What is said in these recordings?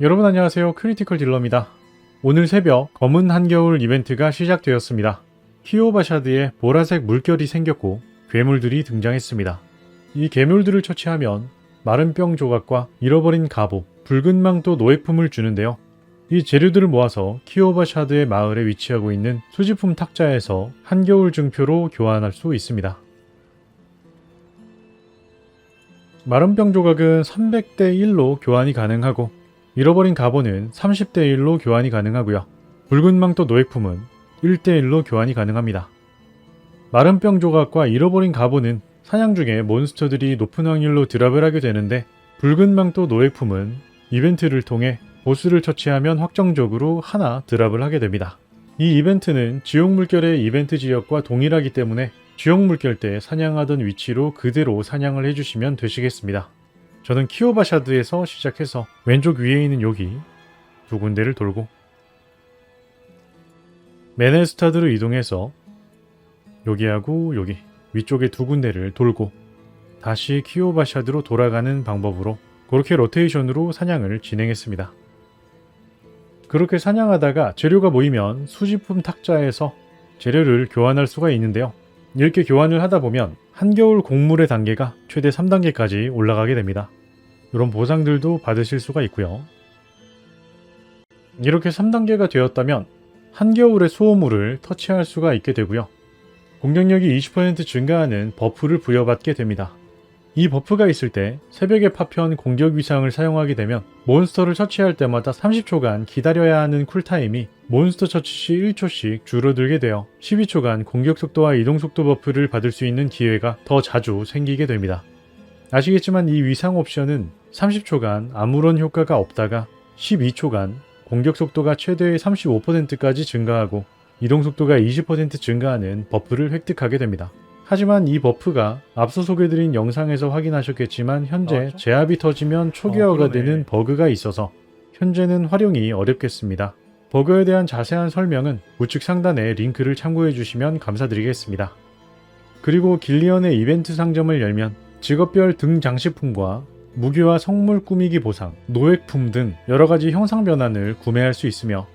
여러분 안녕하세요. 크리티컬 딜러입니다. 오늘 새벽 검은 한겨울 이벤트가 시작되었습니다. 키오바샤드에 보라색 물결이 생겼고 괴물들이 등장했습니다. 이 괴물들을 처치하면 마른 병 조각과 잃어버린 갑옷, 붉은 망토 노예품을 주는데요. 이 재료들을 모아서 키오바샤드의 마을에 위치하고 있는 수집품 탁자에서 한겨울 증표로 교환할 수 있습니다. 마른 병 조각은 300대 1로 교환이 가능하고 잃어버린 갑옷은 30대 1로 교환이 가능하고요. 붉은 망토 노예품은 1대 1로 교환이 가능합니다. 마른 병 조각과 잃어버린 갑옷은 사냥 중에 몬스터들이 높은 확률로 드랍을 하게 되는데 붉은 망토 노예품은 이벤트를 통해 보스를 처치하면 확정적으로 하나 드랍을 하게 됩니다. 이 이벤트는 지옥 물결의 이벤트 지역과 동일하기 때문에 지옥 물결 때 사냥하던 위치로 그대로 사냥을 해주시면 되시겠습니다. 저는 키오바샤드에서 시작해서 왼쪽 위에 있는 여기 두 군데를 돌고 메네스타드로 이동해서 여기하고 여기 위쪽에 두 군데를 돌고 다시 키오바샤드로 돌아가는 방법으로 그렇게 로테이션으로 사냥을 진행했습니다. 그렇게 사냥하다가 재료가 모이면 수집품 탁자에서 재료를 교환할 수가 있는데요. 이렇게 교환을 하다 보면 한겨울 곡물의 단계가 최대 3단계까지 올라가게 됩니다. 이런 보상들도 받으실 수가 있고요. 이렇게 3단계가 되었다면 한겨울의 소호물을 터치할 수가 있게 되고요. 공격력이 20% 증가하는 버프를 부여받게 됩니다. 이 버프가 있을 때 새벽의 파편 공격 위상을 사용하게 되면 몬스터를 처치할 때마다 30초간 기다려야 하는 쿨타임이 몬스터 처치 시 1초씩 줄어들게 되어 12초간 공격 속도와 이동 속도 버프를 받을 수 있는 기회가 더 자주 생기게 됩니다. 아시겠지만 이 위상 옵션은 30초간 아무런 효과가 없다가 12초간 공격 속도가 최대 35%까지 증가하고 이동 속도가 20% 증가하는 버프를 획득하게 됩니다. 하지만 이 버프가 앞서 소개드린 영상에서 확인하셨겠지만 현재 나왔죠? 제압이 터지면 초기화가 어. 되는 버그가 있어서 현재는 활용이 어렵겠습니다. 버그에 대한 자세한 설명은 우측 상단에 링크를 참고해 주시면 감사드리겠습니다. 그리고 길리언의 이벤트 상점을 열면 직업별 등 장식품과 무기와 성물 꾸미기 보상, 노획품 등 여러가지 형상 변환을 구매할 수 있으며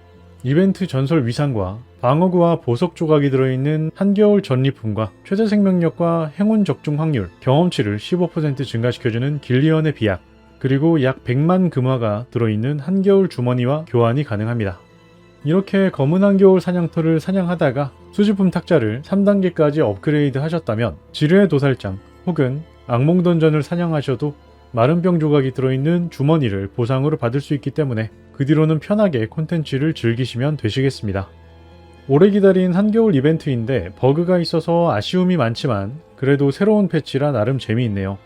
이벤트 전설 위상과 방어구와 보석 조각이 들어있는 한겨울 전리품과 최대 생명력과 행운 적중 확률, 경험치를 15% 증가시켜주는 길리언의 비약, 그리고 약 100만 금화가 들어있는 한겨울 주머니와 교환이 가능합니다. 이렇게 검은 한겨울 사냥터를 사냥하다가 수집품 탁자를 3단계까지 업그레이드 하셨다면 지뢰의 도살장 혹은 악몽 던전을 사냥하셔도 마른 병 조각이 들어있는 주머니를 보상으로 받을 수 있기 때문에 그 뒤로는 편하게 콘텐츠를 즐기시면 되시겠습니다. 오래 기다린 한겨울 이벤트인데 버그가 있어서 아쉬움이 많지만 그래도 새로운 패치라 나름 재미있네요.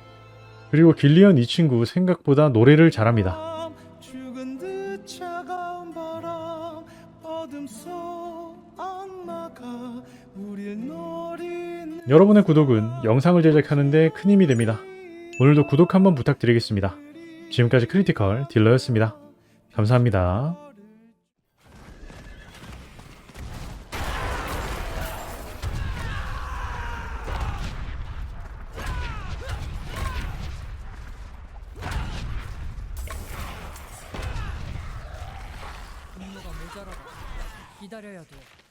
그리고 길리언 이 친구 생각보다 노래를 잘합니다. 여러분의 구독은 영상을 제작하는데 큰 힘이 됩니다. 오늘도 구독 한번 부탁드리겠습니다. 지금까지 크리티컬 딜러였습니다. 감사합니다. 기다려야 돼.